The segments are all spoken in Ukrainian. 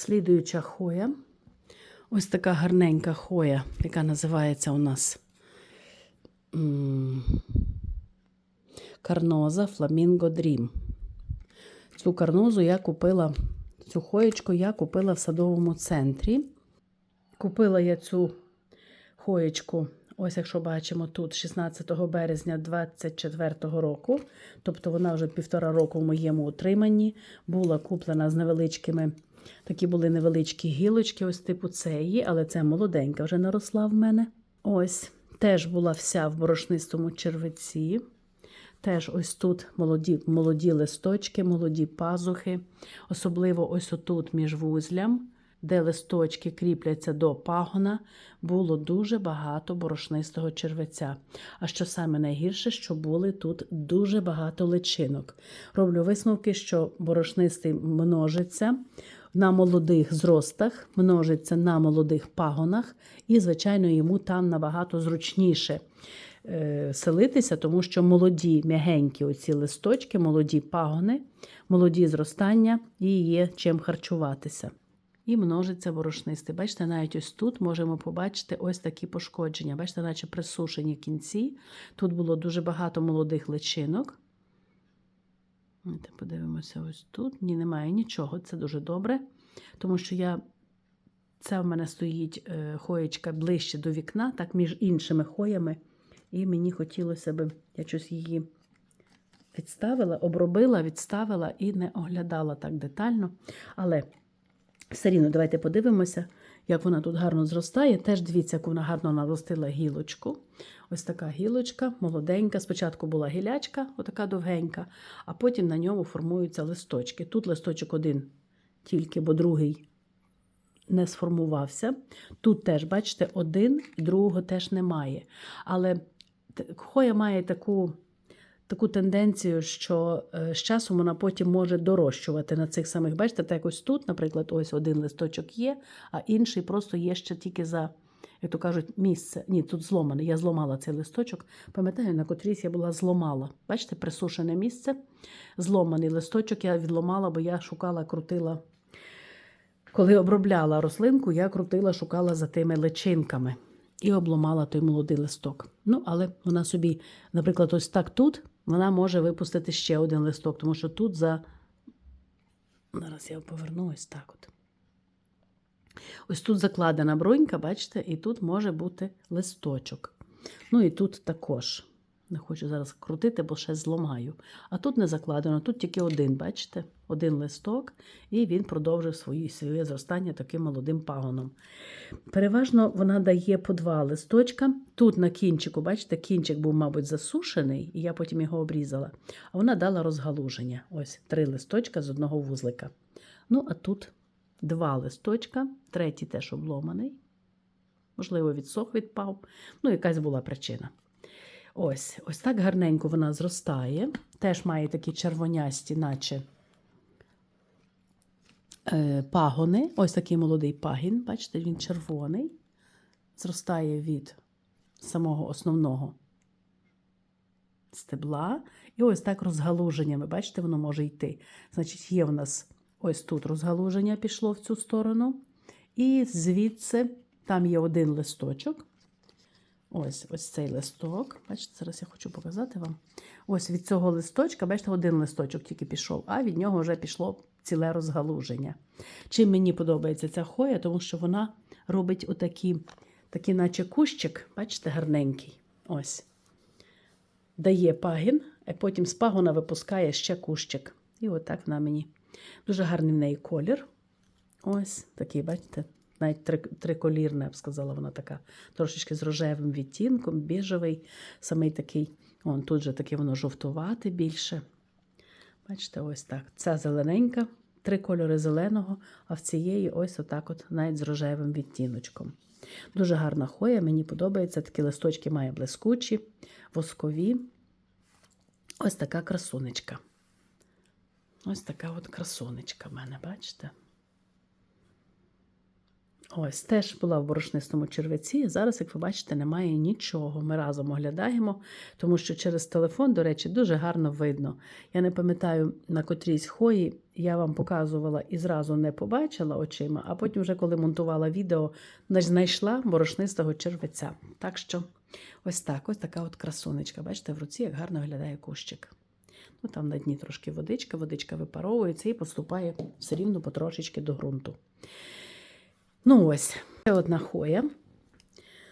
Слідуюча хоя. Ось така гарненька хоя, яка називається у нас карноза Фламінго Дрім. Цю карнозу я купила, цю хоєчку я купила в садовому центрі. Купила я цю хоєчку, ось якщо бачимо тут, 16 березня 2024 року. Тобто вона вже півтора року в моєму утриманні. Була куплена з невеличкими, такі були невеличкі гілочки, ось типу цієї, але це молоденька вже наросла в мене. Ось теж була вся в борошнистому червиці. Теж ось тут молоді, молоді листочки, молоді пазухи, особливо ось отут між вузлям, де листочки кріпляться до пагона, було дуже багато борошнистого червиця. А що саме найгірше, що були тут дуже багато личинок. Роблю висновки, що борошнистий множиться на молодих зростах, множиться на молодих пагонах, і, звичайно, йому там набагато зручніше е, селитися, тому що молоді м'ягенькі оці листочки, молоді пагони, молоді зростання і є чим харчуватися. І множиться борошнистий. Бачите, навіть ось тут можемо побачити ось такі пошкодження. Бачите, наче присушені кінці. Тут було дуже багато молодих личинок. Подивимося ось тут. Ні, немає нічого, це дуже добре, тому що я. Це в мене стоїть е, хоєчка ближче до вікна, так між іншими хоями. І мені хотілося б, я щось її відставила, обробила, відставила і не оглядала так детально. Але все рівно давайте подивимося, як вона тут гарно зростає. Теж дивіться, як вона гарно наростила гілочку. Ось така гілочка, молоденька. Спочатку була гілячка, отака довгенька, а потім на ньому формуються листочки. Тут листочок один тільки, бо другий не сформувався. Тут теж, бачите, один, другого теж немає. Але хоя має таку таку тенденцію, що е, з часом вона потім може дорощувати на цих самих. Бачите, так ось тут, наприклад, ось один листочок є, а інший просто є ще тільки за, як то кажуть, місце. Ні, тут зломаний. Я зломала цей листочок. Пам'ятаю, на котрійсь я була зломала. Бачите, присушене місце. Зломаний листочок я відломала, бо я шукала, крутила. Коли обробляла рослинку, я крутила, шукала за тими личинками і обломала той молодий листок. Ну, але вона собі, наприклад, ось так тут вона може випустити ще один листок, тому що тут за. Зараз я поверну ось так от. Ось тут закладена бронька, бачите, і тут може бути листочок. Ну і тут також. Не хочу зараз крутити, бо ще зламаю. А тут не закладено, тут тільки один, бачите? Один листок, і він продовжив свої, своє зростання таким молодим пагоном. Переважно вона дає по два листочка. Тут на кінчику, бачите, кінчик був, мабуть, засушений, і я потім його обрізала. А вона дала розгалуження. Ось три листочка з одного вузлика. Ну, а тут два листочка, третій теж обломаний. Можливо, відсох відпав. Ну, якась була причина. Ось ось так гарненько вона зростає. Теж має такі червонясті, наче е, пагони. Ось такий молодий пагін, бачите, він червоний. Зростає від самого основного стебла. І ось так розгалуженнями, бачите, воно може йти. Значить, є в нас ось тут розгалуження пішло в цю сторону. І звідси там є один листочок. Ось ось цей листок. Бачите, зараз я хочу показати вам. Ось від цього листочка, бачите, один листочок тільки пішов, а від нього вже пішло ціле розгалуження. Чим мені подобається ця хоя, тому що вона робить отакі, такі, наче кущик, бачите, гарненький. Ось. Дає пагін, а потім з пагона випускає ще кущик. І отак вона мені. Дуже гарний в неї колір. Ось такий, бачите, навіть триколірна, я б сказала, вона така трошечки з рожевим відтінком, біжевий, самий такий, он тут же таке воно жовтувате більше. Бачите, ось так. Ця зелененька, три кольори зеленого, а в цієї ось отак от навіть з рожевим відтіночком. Дуже гарна хоя, мені подобається. Такі листочки має блискучі, воскові. Ось така красунечка. Ось така от красунечка в мене, бачите? Ось теж була в борошнистому червиці. Зараз, як ви бачите, немає нічого. Ми разом оглядаємо, тому що через телефон, до речі, дуже гарно видно. Я не пам'ятаю на котрійсь хої, я вам показувала і зразу не побачила очима, а потім, вже коли монтувала відео, знайшла борошнистого червиця. Так що, ось так, ось така от красунечка. Бачите, в руці як гарно виглядає кущик. Ну, Там на дні трошки водичка, водичка випаровується і поступає все рівно потрошечки до ґрунту. Ну ось, ще одна хоя.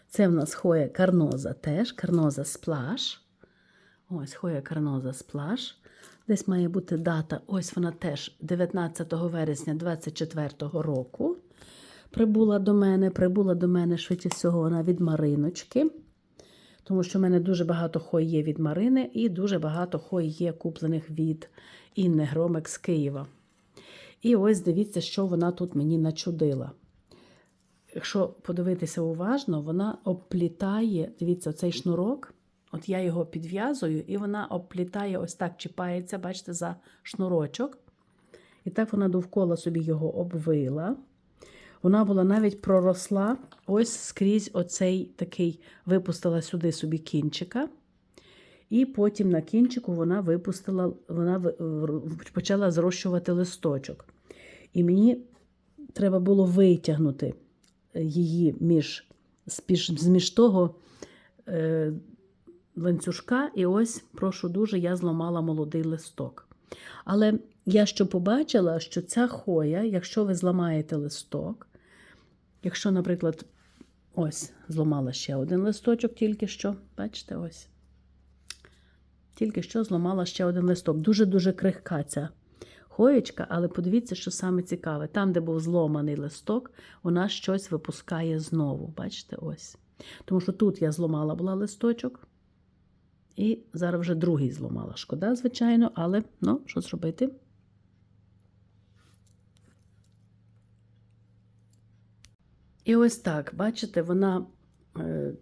Це в нас хоя карноза теж, карноза сплаш. Ось хоя карноза сплаш. Десь має бути дата, ось вона теж 19 вересня 24 року. Прибула до мене, прибула до мене швидше всього вона від Мариночки. Тому що в мене дуже багато хой є від Марини, і дуже багато хой є куплених від Інни Громик з Києва. І ось дивіться, що вона тут мені начудила. Якщо подивитися уважно, вона обплітає, дивіться, цей шнурок. От я його підв'язую, і вона обплітає, ось так чіпається, бачите, за шнурочок. І так вона довкола собі його обвила. Вона була навіть проросла ось скрізь оцей такий, випустила сюди собі кінчика. І потім на кінчику вона випустила, вона почала зрощувати листочок. І мені треба було витягнути її між, зміж того е, ланцюжка, і ось, прошу дуже, я зламала молодий листок. Але я що побачила, що ця хоя, якщо ви зламаєте листок, якщо, наприклад, ось зламала ще один листочок, тільки що, бачите, ось. Тільки що зламала ще один листок. Дуже-дуже крихка ця хоєчка, але подивіться, що саме цікаве. Там, де був зломаний листок, вона щось випускає знову. Бачите, ось. Тому що тут я зламала була листочок. І зараз вже другий зламала. Шкода, звичайно, але ну, що зробити? І ось так, бачите, вона е,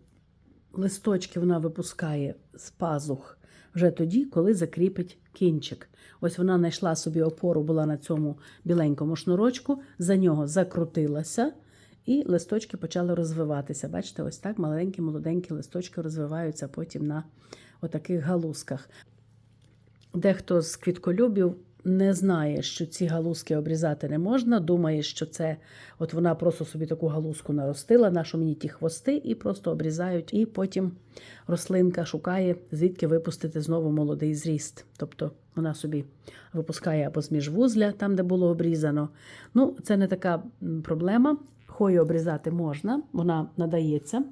листочки вона випускає з пазух вже тоді, коли закріпить кінчик. Ось вона знайшла собі опору, була на цьому біленькому шнурочку, за нього закрутилася, і листочки почали розвиватися. Бачите, ось так маленькі, молоденькі листочки розвиваються потім на отаких галузках. Дехто з квітколюбів не знає, що ці галузки обрізати не можна. Думає, що це от вона просто собі таку галузку наростила, нашу мені ті хвости, і просто обрізають. І потім рослинка шукає, звідки випустити знову молодий зріст. Тобто вона собі випускає або з міжвузля, там, де було обрізано. Ну, це не така проблема. Хою обрізати можна, вона надається.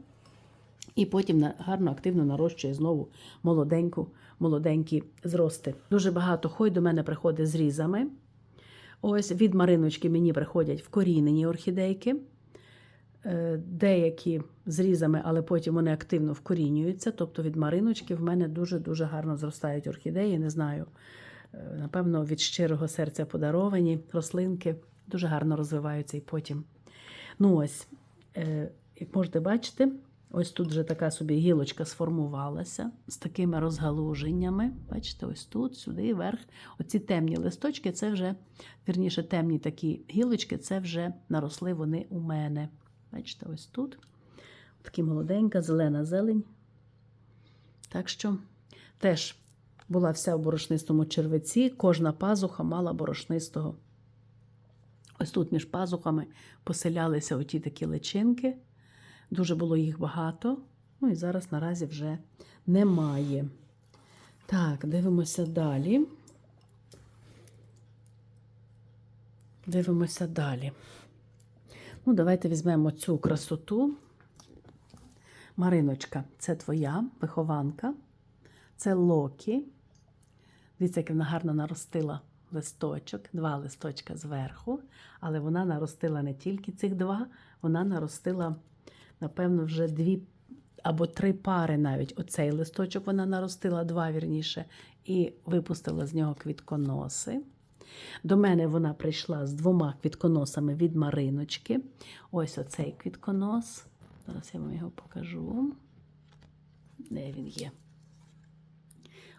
І потім гарно активно нарощує знову молоденьку, молоденькі зрости. Дуже багато хой до мене приходить з різами. Ось від мариночки мені приходять вкорінені орхідейки. Е, деякі з різами, але потім вони активно вкорінюються. Тобто від мариночки в мене дуже-дуже гарно зростають орхідеї. Не знаю, е, напевно, від щирого серця подаровані рослинки дуже гарно розвиваються і потім. Ну ось, е, як можете бачити, Ось тут вже така собі гілочка сформувалася з такими розгалуженнями. Бачите, ось тут, сюди, вверх. Оці темні листочки це вже, вірніше, темні такі гілочки, це вже наросли вони у мене. Бачите, ось тут. Такі молоденька, зелена зелень. Так що теж була вся в борошнистому червиці, кожна пазуха мала борошнистого. Ось тут між пазухами поселялися оті такі личинки. Дуже було їх багато. Ну і зараз наразі вже немає. Так, дивимося далі. Дивимося далі. Ну, давайте візьмемо цю красоту. Мариночка, це твоя вихованка. Це Локі. Дивіться, як вона гарно наростила листочок, два листочка зверху. Але вона наростила не тільки цих два, вона наростила напевно, вже дві або три пари навіть. Оцей листочок вона наростила, два вірніше, і випустила з нього квітконоси. До мене вона прийшла з двома квітконосами від Мариночки. Ось оцей квітконос. Зараз я вам його покажу. Де він є?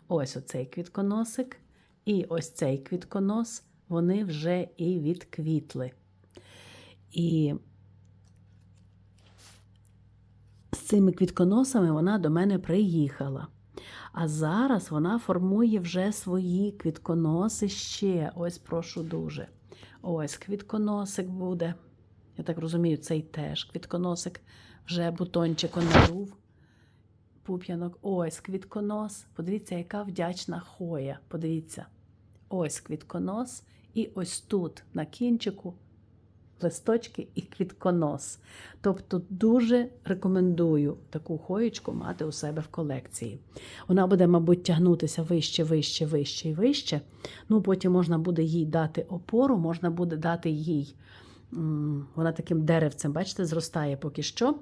Ось оцей квітконосик. І ось цей квітконос, вони вже і відквітли. І цими квітконосами вона до мене приїхала. А зараз вона формує вже свої квітконоси ще. Ось прошу дуже. Ось квітконосик буде. Я так розумію, цей теж квітконосик вже бутончик надув. Пуп'янок. Ось квітконос. Подивіться, яка вдячна хоя. Подивіться. Ось квітконос. І ось тут на кінчику листочки і квітконос. Тобто дуже рекомендую таку хоєчку мати у себе в колекції. Вона буде, мабуть, тягнутися вище, вище, вище і вище. Ну, потім можна буде їй дати опору, можна буде дати їй. Вона таким деревцем, бачите, зростає поки що.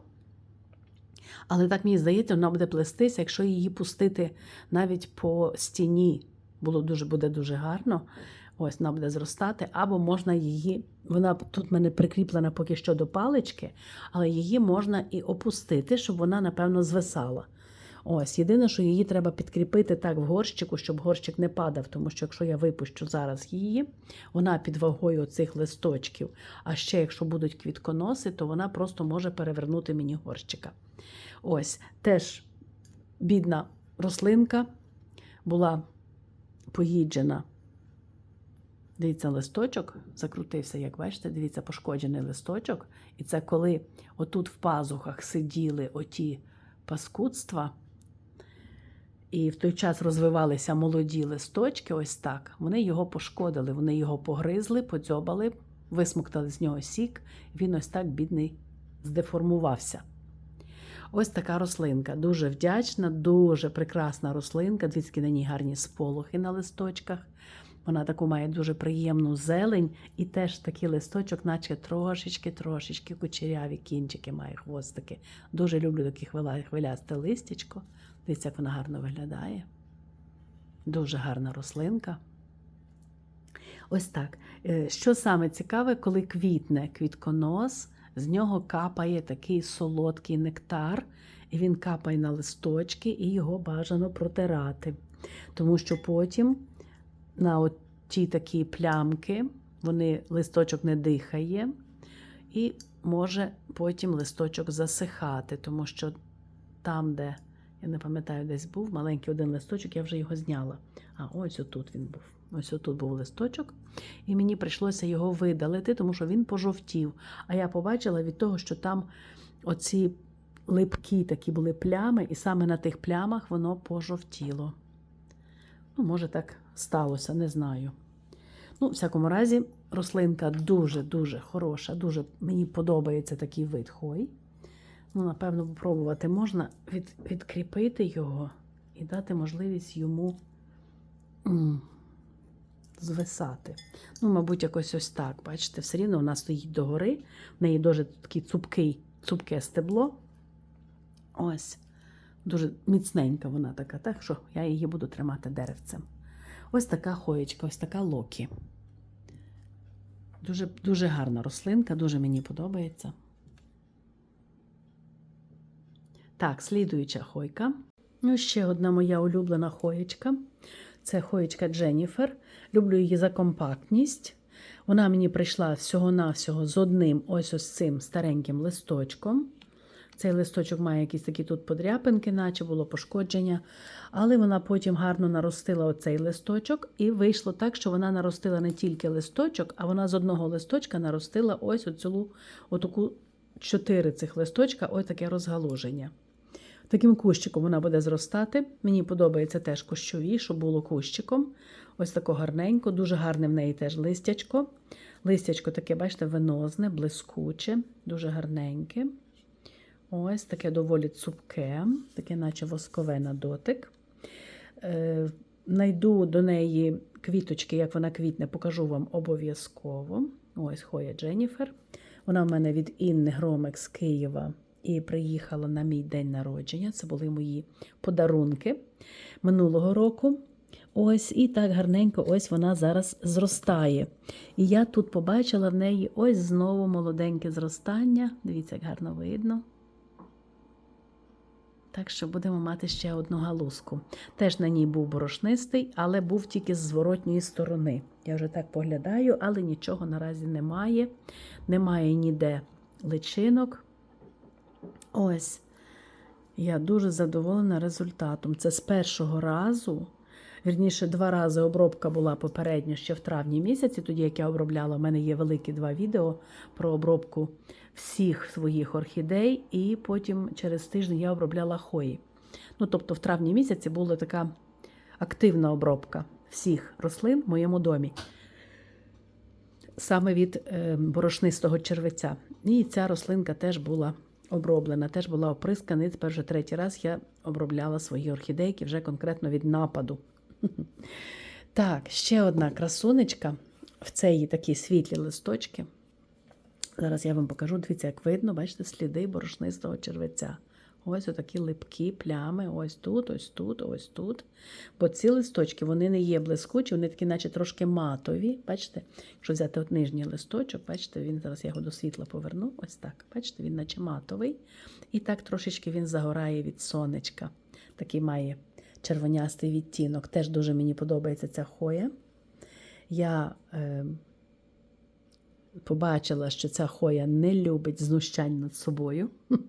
Але так мені здається, вона буде плестися, якщо її пустити навіть по стіні, було дуже, буде дуже гарно. Ось вона буде зростати, або можна її, вона тут в мене прикріплена поки що до палички, але її можна і опустити, щоб вона, напевно, звисала. Ось, єдине, що її треба підкріпити так в горщику, щоб горщик не падав, тому що якщо я випущу зараз її, вона під вагою цих листочків. А ще якщо будуть квітконоси, то вона просто може перевернути мені горщика. Ось, теж бідна рослинка була поїджена. Дивіться, листочок закрутився, як бачите, дивіться, пошкоджений листочок. І це коли отут в пазухах сиділи оті паскудства, і в той час розвивалися молоді листочки, ось так. Вони його пошкодили, вони його погризли, подзьобали, висмоктали з нього сік, він ось так бідний здеформувався. Ось така рослинка. Дуже вдячна, дуже прекрасна рослинка. Двіцькі на ній гарні сполохи на листочках. Вона таку має дуже приємну зелень, і теж такий листочок, наче трошечки-трошечки кучеряві кінчики має хвостики. Дуже люблю таке хвилясте листячко. Дивіться, як вона гарно виглядає. Дуже гарна рослинка. Ось так. Е, Що саме цікаве, коли квітне квітконос, з нього капає такий солодкий нектар, і він капає на листочки, і його бажано протирати. Тому що потім на ті такі плямки, вони листочок не дихає, і може потім листочок засихати, тому що там, де, я не пам'ятаю, десь був маленький один листочок, я вже його зняла. А ось отут він був. Ось отут був листочок, і мені прийшлося його видалити, тому що він пожовтів. А я побачила від того, що там оці липкі такі були плями, і саме на тих плямах воно пожовтіло. Ну, може, так сталося, не знаю. Ну, в всякому разі, рослинка дуже-дуже хороша, дуже мені подобається такий вид хой. Ну, напевно, попробувати можна від, відкріпити його і дати можливість йому м, звисати. Ну, мабуть, якось ось так. Бачите, все рівно вона стоїть догори, в неї дуже такий цупкий, цупке стебло. Ось. Дуже міцненька вона така, так що я її буду тримати деревцем. Ось така хоєчка, ось така локі. Дуже, дуже гарна рослинка, дуже мені подобається. Так, слідуюча хойка. Ну, ще одна моя улюблена хоєчка. Це хоєчка Дженніфер. Люблю її за компактність. Вона мені прийшла всього-навсього з одним ось ось цим стареньким листочком. Цей листочок має якісь такі тут подряпинки, наче було пошкодження. Але вона потім гарно наростила оцей листочок, і вийшло так, що вона наростила не тільки листочок, а вона з одного листочка наростила ось оцю отаку чотири цих листочка, ось таке розгалуження. Таким кущиком вона буде зростати. Мені подобається теж кущові, щоб було кущиком. Ось тако гарненько, дуже гарне в неї теж листячко. Листячко таке, бачите, венозне, блискуче, дуже гарненьке. Ось таке доволі цупке, таке, наче воскове на дотик. Е, найду до неї квіточки, як вона квітне, покажу вам обов'язково. Ось Хоя Дженніфер. Вона в мене від Інни Громек з Києва і приїхала на мій день народження. Це були мої подарунки минулого року. Ось і так гарненько, ось вона зараз зростає. І я тут побачила в неї ось знову молоденьке зростання. Дивіться, як гарно видно. Так що будемо мати ще одну галузку. Теж на ній був борошнистий, але був тільки з зворотньої сторони. Я вже так поглядаю, але нічого наразі немає. Немає ніде личинок. Ось. Я дуже задоволена результатом. Це з першого разу. Вірніше, два рази обробка була попередньо ще в травні місяці, тоді як я обробляла. У мене є великі два відео про обробку всіх своїх орхідей, і потім через тиждень я обробляла хої. Ну, тобто, в травні місяці була така активна обробка всіх рослин в моєму домі. Саме від е, борошнистого червеця. І ця рослинка теж була оброблена, теж була оприскана. І тепер вже третій раз я обробляла свої орхідейки вже конкретно від нападу. Так, ще одна красунечка. В її такі світлі листочки. Зараз я вам покажу, дивіться, як видно, бачите, сліди борошнистого червеця. Ось отакі липкі плями, ось тут, ось тут, ось тут. Бо ці листочки вони не є блискучі, вони такі, наче трошки матові. Бачите, якщо взяти от нижній листочок, бачите, він зараз я його до світла поверну. Ось так. Бачите, він наче матовий. І так трошечки він загорає від сонечка. Такий має червонястий відтінок. Теж дуже мені подобається ця хоя. Я е, побачила, що ця хоя не любить знущань над собою,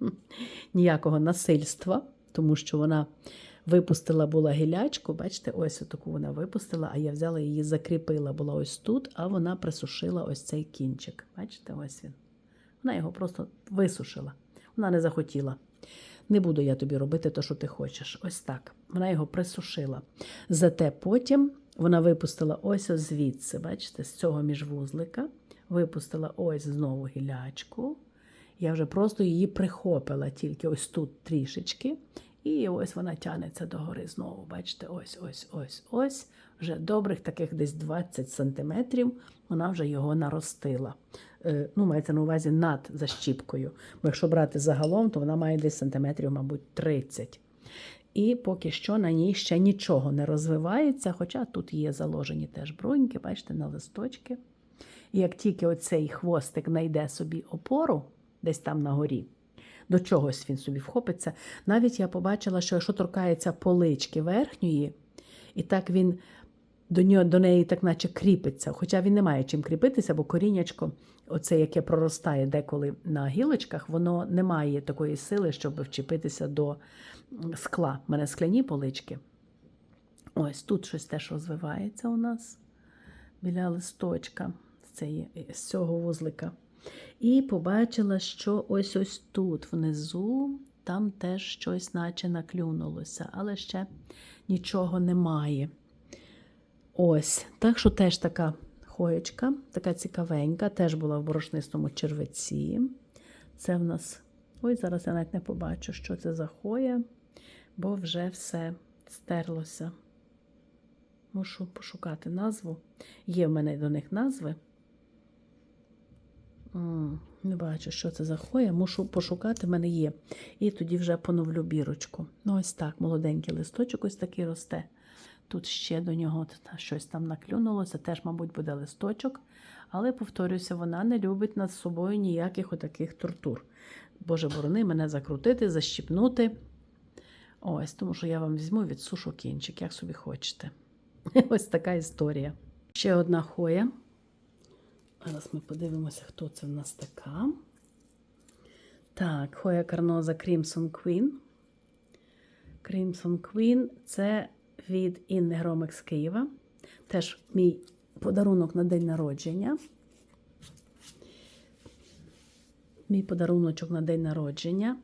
ніякого насильства, тому що вона випустила була гілячку. Бачите, ось таку вона випустила, а я взяла її, закріпила, була ось тут, а вона присушила ось цей кінчик. Бачите, ось він. Вона його просто висушила. Вона не захотіла. Не буду я тобі робити те, що ти хочеш. Ось так. Вона його присушила. Зате потім вона випустила ось ось звідси, бачите, з цього міжвузлика. Випустила ось знову гілячку. Я вже просто її прихопила тільки ось тут трішечки. І ось вона тянеться догори знову. Бачите, ось, ось, ось, ось. Вже добрих таких десь 20 сантиметрів вона вже його наростила. Е, ну, мається на увазі над защіпкою. Бо якщо брати загалом, то вона має десь сантиметрів, мабуть, 30. І поки що на ній ще нічого не розвивається, хоча тут є заложені теж бруньки, бачите, на листочки. І як тільки оцей хвостик знайде собі опору, десь там на горі, до чогось він собі вхопиться. Навіть я побачила, що якщо торкається полички верхньої, і так він до нього, до неї так наче кріпиться, хоча він не має чим кріпитися, бо коріннячко, оце, яке проростає деколи на гілочках, воно не має такої сили, щоб вчепитися до скла. У мене скляні полички. Ось тут щось теж розвивається у нас біля листочка цієї, з цього вузлика. І побачила, що ось ось тут внизу, там теж щось наче наклюнулося, але ще нічого немає. Ось, так що теж така хоєчка, така цікавенька, теж була в борошнистому червеці. Це в нас, ой, зараз я навіть не побачу, що це за хоя, бо вже все стерлося. Мушу пошукати назву. Є в мене до них назви. Не бачу, що це за хоя. Мушу пошукати, в мене є. І тоді вже поновлю бірочку. Ну, ось так, молоденький листочок ось такий росте. Тут ще до нього щось там наклюнулося, теж, мабуть, буде листочок. Але, повторюся, вона не любить над собою ніяких отаких тортур. Боже, борони мене закрутити, защіпнути. Ось, тому що я вам візьму від сушу кінчик, як собі хочете. Ось така історія. Ще одна хоя. Зараз ми подивимося, хто це в нас така. Так, хоя карноза Crimson Queen. Crimson Queen це від Інни Громик з Києва. Теж мій подарунок на день народження. Мій подаруночок на день народження.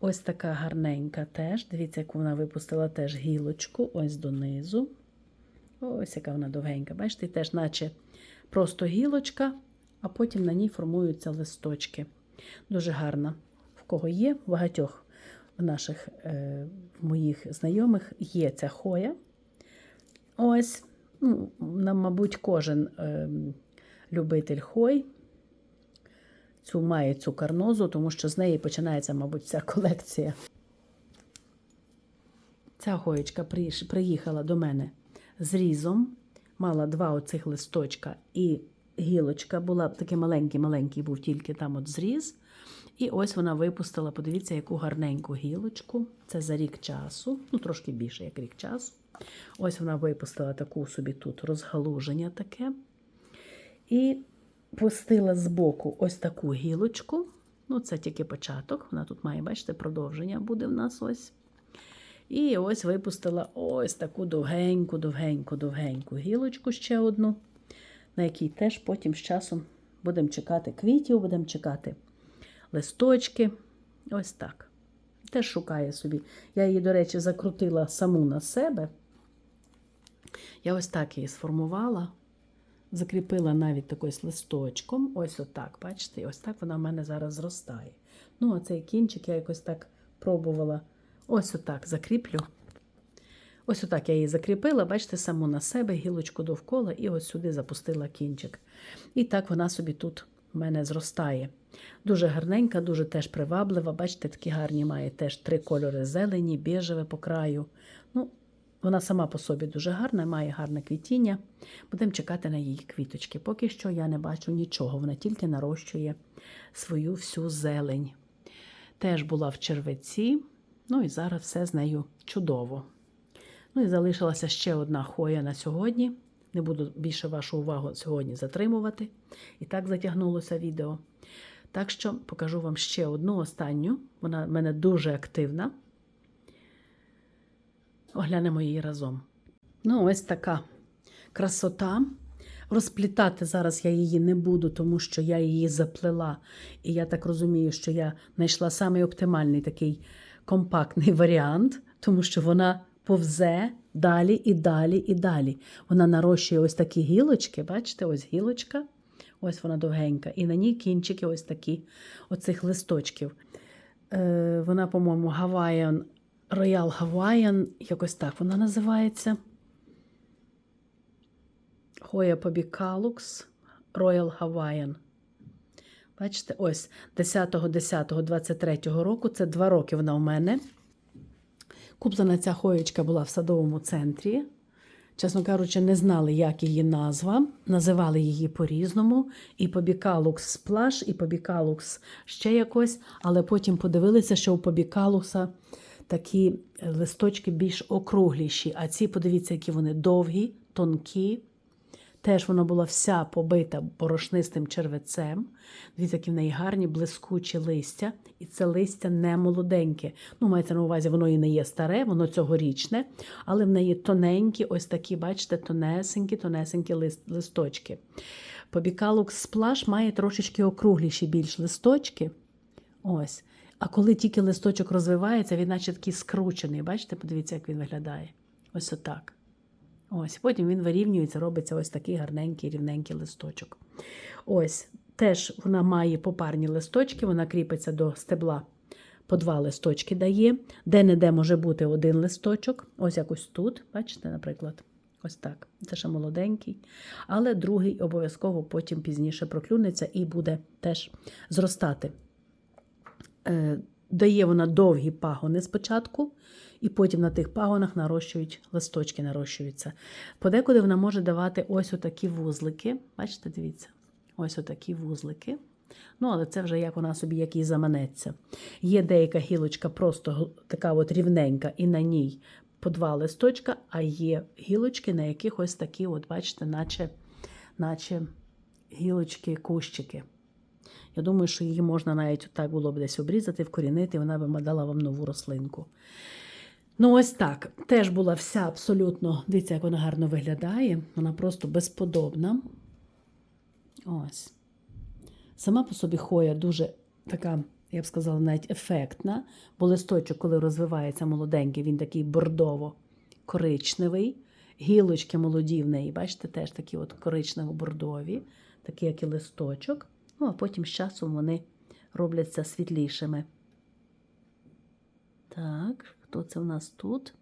Ось така гарненька теж. Дивіться, яку вона випустила теж гілочку, ось донизу. Ось яка вона довгенька. Бачите, теж, наче просто гілочка, а потім на ній формуються листочки. Дуже гарна. В кого є, в багатьох наших е, моїх знайомих є ця хоя. Ось, ну, мабуть, кожен е, любитель хой цю має цю карнозу, тому що з неї починається, мабуть, вся колекція. Ця хоєчка приїхала до мене з різом, мала два оцих листочка, і гілочка була такий маленький-маленький був тільки там от зріз. І ось вона випустила, подивіться, яку гарненьку гілочку. Це за рік часу, ну трошки більше, як рік часу. Ось вона випустила таку собі тут розгалуження таке. І пустила збоку ось таку гілочку. Ну, це тільки початок. Вона тут має, бачите, продовження буде в нас ось. І ось випустила ось таку довгеньку, довгеньку, довгеньку гілочку ще одну, на якій теж потім з часом будемо чекати квітів, будемо чекати листочки. Ось так. Теж шукає собі. Я її, до речі, закрутила саму на себе. Я ось так її сформувала, закріпила навіть такось листочком. Ось отак, бачите, ось так вона в мене зараз зростає. Ну, а цей кінчик я якось так пробувала. Ось отак закріплю. Ось отак я її закріпила, бачите, саму на себе, гілочку довкола, і ось сюди запустила кінчик. І так вона собі тут в мене зростає. Дуже гарненька, дуже теж приваблива. Бачите, такі гарні має теж три кольори зелені, біжеве по краю. Ну, вона сама по собі дуже гарна, має гарне квітіння. Будемо чекати на її квіточки. Поки що я не бачу нічого, вона тільки нарощує свою всю зелень. Теж була в червеці, ну і зараз все з нею чудово. Ну і залишилася ще одна хоя на сьогодні. Не буду більше вашу увагу сьогодні затримувати. І так затягнулося відео. Так що покажу вам ще одну останню. Вона в мене дуже активна. Оглянемо її разом. Ну, ось така красота. Розплітати зараз я її не буду, тому що я її заплела. І я так розумію, що я знайшла самий оптимальний такий компактний варіант, тому що вона повзе далі і далі і далі. Вона нарощує ось такі гілочки, бачите, ось гілочка, ось вона довгенька, і на ній кінчики ось такі оцих листочків. Е, вона, по-моєму, Hawaiian, Royal Hawaiian, якось так вона називається. Hoya Pobicalux Royal Hawaiian. Бачите, ось 10.10.23 року, це два роки вона у мене. Куплена ця хоєчка була в садовому центрі. Чесно кажучи, не знали, як її назва. Називали її по-різному. І побікалукс сплаш, і побікалукс ще якось. Але потім подивилися, що у побікалукса такі листочки більш округліші. А ці, подивіться, які вони довгі, тонкі. Теж вона була вся побита борошнистим червецем. Дивіться, які в неї гарні, блискучі листя. І це листя не молоденьке. Ну, мається на увазі, воно і не є старе, воно цьогорічне, але в неї тоненькі, ось такі, бачите, тонесенькі, тонесенькі лист, листочки. Побікалукс сплаш має трошечки округліші більш листочки. Ось. А коли тільки листочок розвивається, він наче такий скручений. Бачите, подивіться, як він виглядає. Ось отак. Ось, Потім він вирівнюється, робиться ось такий гарненький, рівненький листочок. Ось, теж вона має попарні листочки, вона кріпиться до стебла. По два листочки дає. Де-не-де може бути один листочок. Ось якось тут, бачите, наприклад. Ось так. Це ще молоденький. Але другий обов'язково потім пізніше проклюнеться і буде теж зростати. Дає вона довгі пагони спочатку, і потім на тих пагонах нарощують листочки, нарощуються. Подекуди вона може давати ось отакі вузлики. Бачите, дивіться, ось отакі вузлики. Ну, але це вже як вона собі який заманеться. Є деяка гілочка просто така от рівненька, і на ній по два листочка, а є гілочки, на яких ось такі, от, бачите, наче, наче гілочки, кущики. Я думаю, що її можна навіть так було б десь обрізати, вкорінити, і вона би дала вам нову рослинку. Ну, ось так. Теж була вся абсолютно, дивіться, як вона гарно виглядає. Вона просто безподобна. Ось. Сама по собі хоя дуже така, я б сказала, навіть ефектна, бо листочок, коли розвивається молоденький, він такий бордово-коричневий. Гілочки молоді в неї, бачите, теж такі от коричнево-бордові, такі, як і листочок. Ну, а потім з часом вони робляться світлішими. Так, хто це в нас тут?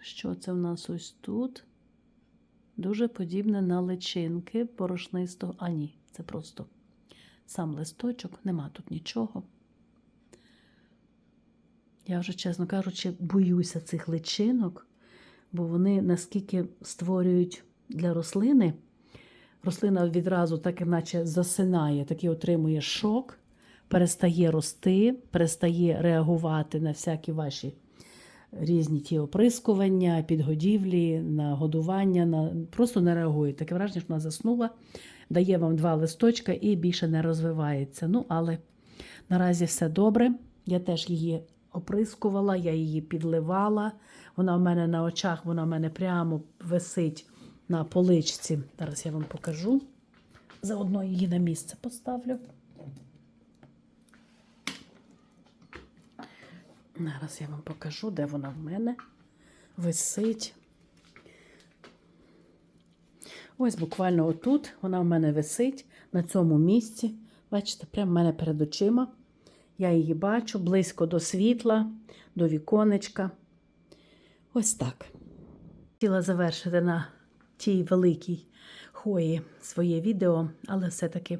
Що це в нас ось тут? Дуже подібне на личинки порошнистого. А ні, це просто сам листочок, нема тут нічого. Я вже, чесно кажучи, боюся цих личинок, бо вони наскільки створюють для рослини. Рослина відразу так наче засинає, такий отримує шок, перестає рости, перестає реагувати на всякі ваші різні ті оприскування, підгодівлі, на годування, на... просто не реагує. Таке враження, що вона заснула, дає вам два листочка і більше не розвивається. Ну, але наразі все добре. Я теж її оприскувала, я її підливала. Вона в мене на очах, вона в мене прямо висить на поличці. Зараз я вам покажу. Заодно її на місце поставлю. Зараз я вам покажу, де вона в мене висить. Ось буквально отут вона в мене висить на цьому місці. Бачите, прямо в мене перед очима. Я її бачу близько до світла, до віконечка. Ось так. Хотіла завершити на тій великій хої своє відео, але все-таки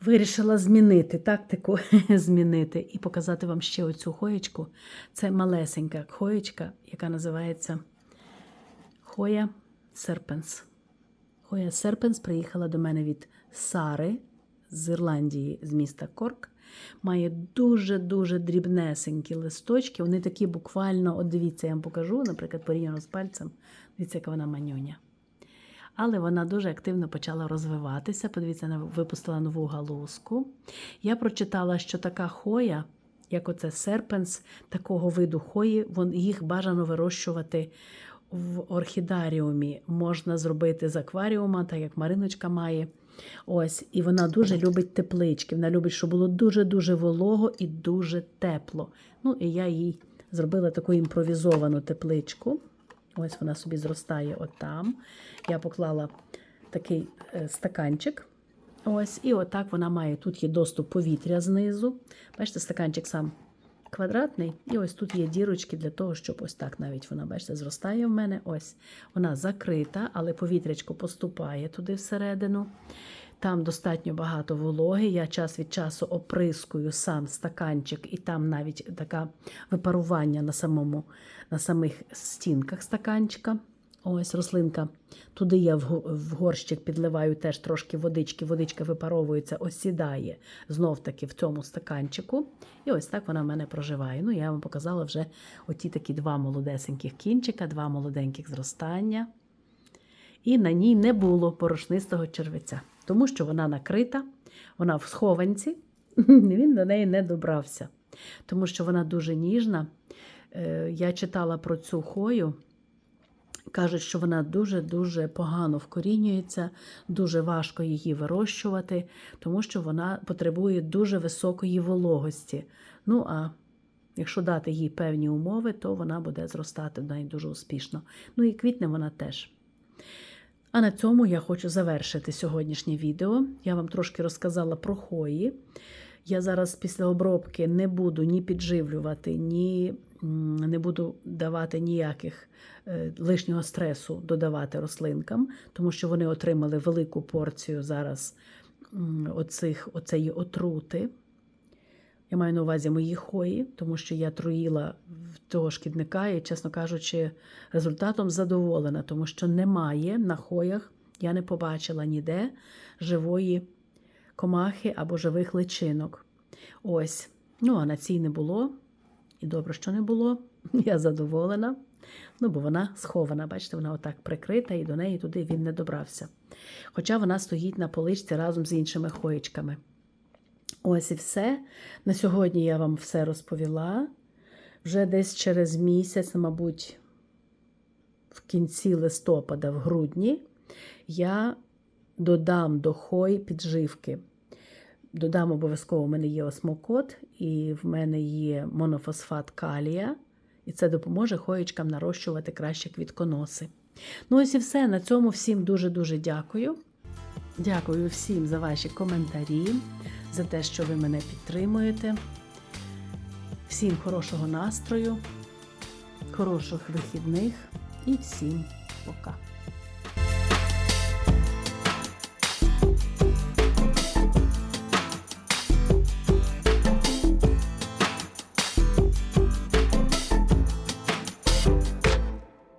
вирішила змінити тактику, змінити і показати вам ще оцю хоєчку. Це малесенька хоєчка, яка називається Хоя Серпенс. Хоя Серпенс приїхала до мене від Сари з Ірландії, з міста Корк. Має дуже-дуже дрібнесенькі листочки. Вони такі буквально, от дивіться, я вам покажу, наприклад, порівняно з пальцем. Дивіться, яка вона манюня. Але вона дуже активно почала розвиватися. Подивіться, вона випустила нову галузку. Я прочитала, що така хоя, як оце серпенс, такого виду хої, їх бажано вирощувати в орхідаріумі. Можна зробити з акваріума, так як Мариночка має. Ось, і вона дуже любить теплички. Вона любить, щоб було дуже-дуже волого і дуже тепло. Ну, і я їй зробила таку імпровізовану тепличку. Ось вона собі зростає отам. Я поклала такий е, стаканчик. Ось, і отак вона має. Тут є доступ повітря знизу. Бачите, стаканчик сам квадратний, і ось тут є дірочки для того, щоб ось так навіть вона, бачите, зростає в мене. Ось вона закрита, але повітрячко поступає туди всередину. Там достатньо багато вологи. Я час від часу оприскую сам стаканчик, і там навіть таке випарування на самому, на самих стінках стаканчика. Ось рослинка. Туди я в горщик підливаю теж трошки водички, водичка випаровується, осідає знов таки в цьому стаканчику. І ось так вона в мене проживає. Ну, я вам показала вже оті такі два молодесеньких кінчика, два молоденьких зростання. І на ній не було порошнистого червеця, тому що вона накрита, вона в схованці, він до неї не добрався. Тому що вона дуже ніжна. Е, Я читала про цю хою. Кажуть, що вона дуже-дуже погано вкорінюється, дуже важко її вирощувати, тому що вона потребує дуже високої вологості. Ну а якщо дати їй певні умови, то вона буде зростати в неї дуже успішно. Ну і квітне вона теж. А на цьому я хочу завершити сьогоднішнє відео. Я вам трошки розказала про хої. Я зараз після обробки не буду ні підживлювати, ні не буду давати ніяких е, лишнього стресу додавати рослинкам, тому що вони отримали велику порцію зараз оцих, оцеї отрути. Я маю на увазі мої хої, тому що я труїла того шкідника і, чесно кажучи, результатом задоволена, тому що немає на хоях, я не побачила ніде живої комахи або живих личинок. Ось. Ну, а на цій не було. І добре, що не було. Я задоволена. Ну, бо вона схована, бачите, вона отак прикрита, і до неї туди він не добрався. Хоча вона стоїть на поличці разом з іншими хоєчками. Ось і все. На сьогодні я вам все розповіла. Вже десь через місяць, мабуть, в кінці листопада, в грудні, я додам до хой підживки. Додам обов'язково, у мене є осмокот, і в мене є монофосфат калія, і це допоможе хоєчкам нарощувати краще квітконоси. Ну, ось і все. На цьому всім дуже-дуже дякую. Дякую всім за ваші коментарі, за те, що ви мене підтримуєте. Всім хорошого настрою, хороших вихідних і всім пока.